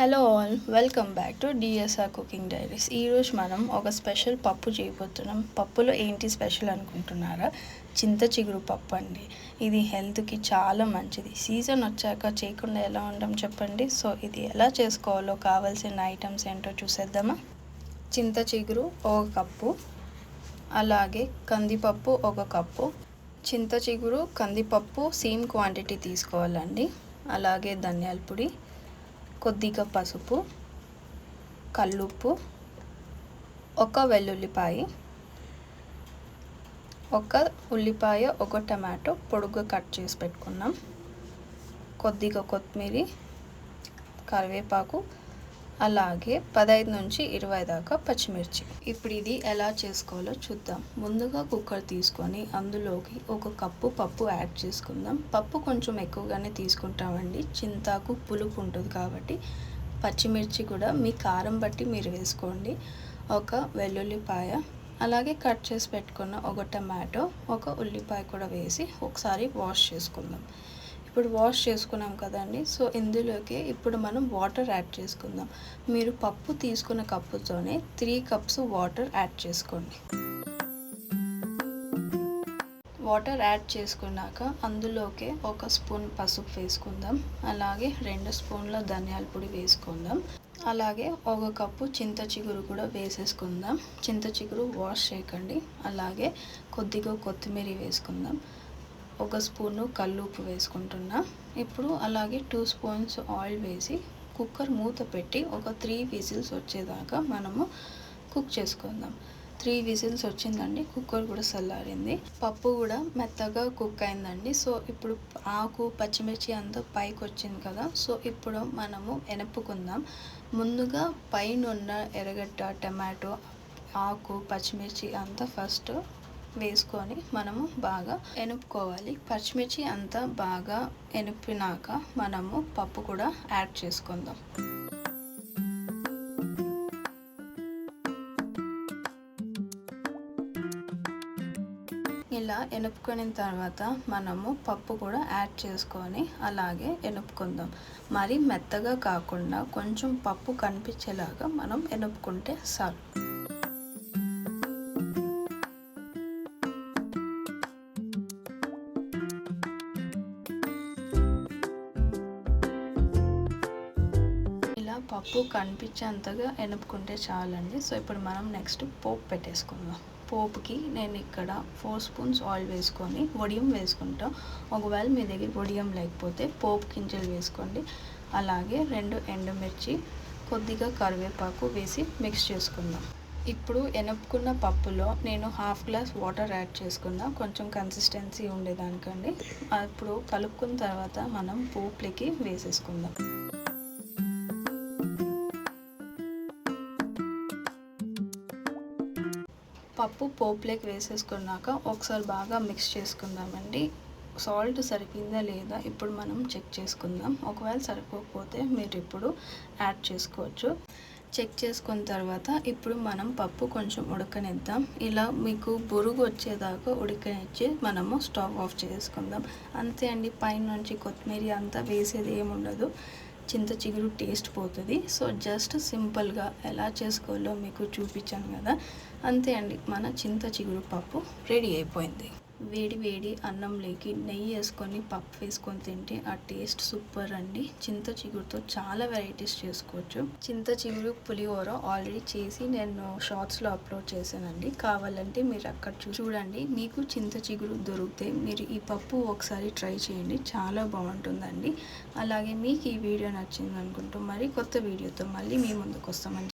Hello all welcome back to DSR cooking diaries ఈరోజు మనం ఒక స్పెషల్ పప్పు చేయబోతున్నాం. పప్పులో ఏంటి స్పెషల్ అనుకుంటున్నారా? చింత చిగురు పప్పు అండి. ఇది హెల్త్కి చాలా మంచిది. సీజన్ వచ్చాక చేయకుండా ఎలా ఉండడం చెప్పండి? సో ఇది ఎలా చేసుకోవాలో కావాల్సిన ఐటమ్స్ ఏంటో చూసేద్దామా? చింత చిగురు ఒక కప్పు అలాగే కందిపప్పు ఒక కప్పు. చింత చిగురు కందిపప్పు సేమ్ క్వాంటిటీ తీసుకోవాలండి. అలాగే ధనియాల పొడి కొద్దిగా పసుపు కల్లుప్పు ఒక వెల్లుల్లిపాయ ఒక ఉల్లిపాయ ఒక టమాటో పొడుగ్గా కట్ చేసి పెట్టుకున్నాం. కొద్దిగా కొత్తిమీర కరివేపాకు అలాగే పదహైదు నుంచి ఇరవై దాకా పచ్చిమిర్చి. ఇప్పుడు ఇది ఎలా చేసుకోవాలో చూద్దాం. ముందుగా కుక్కర్ తీసుకొని అందులోకి ఒక కప్పు పప్పు యాడ్ చేసుకుందాం. పప్పు కొంచెం ఎక్కువగానే తీసుకుంటామండి. చింతాకు పులుపు ఉంటుంది కాబట్టి పచ్చిమిర్చి కూడా మీ కారం బట్టి మీరు వేసుకోండి. ఒక వెల్లుల్లిపాయ అలాగే కట్ చేసి పెట్టుకున్న ఒక టమాటో ఒక ఉల్లిపాయ కూడా వేసి ఒకసారి వాష్ చేసుకుందాం. ఇప్పుడు వాష్ చేసుకున్నాం కదండి. సో ఇందులోకి ఇప్పుడు మనం వాటర్ యాడ్ చేసుకుందాం. మీరు పప్పు తీసుకున్న కప్పుతోనే త్రీ కప్స్ వాటర్ యాడ్ చేసుకోండి. వాటర్ యాడ్ చేసుకున్నాక అందులోకి ఒక స్పూన్ పసుపు వేసుకుందాం. అలాగే రెండు స్పూన్ల ధనియాల పొడి వేసుకుందాం. అలాగే ఒక కప్పు చింత చిగురు కూడా వేసేసుకుందాం. చింత చిగురు వాష్ చేయకండి. అలాగే కొద్దిగా కొత్తిమీర వేసుకుందాం. ఒక స్పూను కల్లుప్పు వేసుకుంటున్నా. ఇప్పుడు అలాగే టూ స్పూన్స్ ఆయిల్ వేసి కుక్కర్ మూత పెట్టి ఒక త్రీ విజిల్స్ వచ్చేదాకా మనము కుక్ చేసుకుందాం. త్రీ విజిల్స్ వచ్చిందండి కుక్కర్ కూడా చల్లారింది. పప్పు కూడా మెత్తగా కుక్ అయిందండి. సో ఇప్పుడు ఆకు పచ్చిమిర్చి అంతా పైకి వచ్చింది కదా సో ఇప్పుడు మనము ఎనప్పుకుందాం ముందుగా పైన ఉన్న ఎర్రగడ్డ టమాటో ఆకు పచ్చిమిర్చి అంతా ఫస్ట్ వేసుకొని మనము బాగా ఎనుపుకోవాలి పచ్చిమిర్చి అంతా బాగా ఎనిపినాక మనము పప్పు కూడా యాడ్ చేసుకుందాం. ఇలా ఎనుపుకున్న తర్వాత మనము పప్పు కూడా యాడ్ చేసుకొని అలాగే ఎనుపుకుందాం. మరి మెత్తగా కాకుండా కొంచెం పప్పు కనిపించేలాగా మనం ఎనుపుకుంటే చాలు పప్పు కనిపించేంతగా ఎనుపుకుంటే చాలండి. సో ఇప్పుడు మనం నెక్స్ట్ పోపు పెట్టేసుకుందాం. పోపుకి నేను ఇక్కడ ఫోర్ స్పూన్స్ ఆయిల్ వేసుకొని వడియం వేసుకుంటాం. ఒకవేళ మీ దగ్గర వడియం లేకపోతే పోపు గింజలు వేసుకోండి. అలాగే రెండు ఎండుమిర్చి కొద్దిగా కరివేపాకు వేసి మిక్స్ చేసుకుందాం. ఇప్పుడు ఎనుపుకున్న పప్పులో నేను హాఫ్ గ్లాస్ వాటర్ యాడ్ చేసుకున్నా. కొంచెం కన్సిస్టెన్సీ ఉండేదానికండి. అప్పుడు కలుపుకున్న తర్వాత మనం పోపులకి వేసేసుకుందాం. పప్పు పోపులోకి వేసేసుకున్నాక ఒకసారి బాగా మిక్స్ చేసుకుందామండి. సాల్ట్ సరిపోయిందా లేదా ఇప్పుడు మనం చెక్ చేసుకుందాం. ఒకవేళ సరిపోకపోతే మీరు ఇప్పుడు యాడ్ చేసుకోవచ్చు. చెక్ చేసుకున్న తర్వాత ఇప్పుడు మనం పప్పు కొంచెం ఉడకనిద్దాం. ఇలా మీకు బురుగు వచ్చేదాకా ఉడకనిచ్చి మనము స్టవ్ ఆఫ్ చేసుకుందాం. అంతే అండి పైనుంచి కొత్తిమీర అంతా వేసేది ఏముండదు. చింత చిగురు టేస్ట్ పోతుంది. సో జస్ట్ సింపుల్గా ఎలా చేసుకోవాలో మీకు చూపించాను కదా. అంతే అండి మన చింత చిగురు పప్పు రెడీ అయిపోయింది. వేడి వేడి అన్నంలోకి నెయ్యి వేసుకొని పప్పు వేసుకొని తింటే ఆ టేస్ట్ సూపర్ అండి. చింత చిగురుతో చాలా వెరైటీస్ చేసుకోవచ్చు. చింత చిగురు పులిహోర ఆల్రెడీ చేసి నేను షార్ట్స్లో అప్లోడ్ చేశానండి. కావాలంటే మీరు అక్కడ చూడండి. మీకు చింత చిగురు దొరికితే మీరు ఈ పప్పు ఒకసారి ట్రై చేయండి. చాలా బాగుంటుందండి. అలాగే మీకు ఈ వీడియో నచ్చింది అనుకుంటూ మరి కొత్త వీడియోతో మళ్ళీ మీ ముందుకు వస్తామని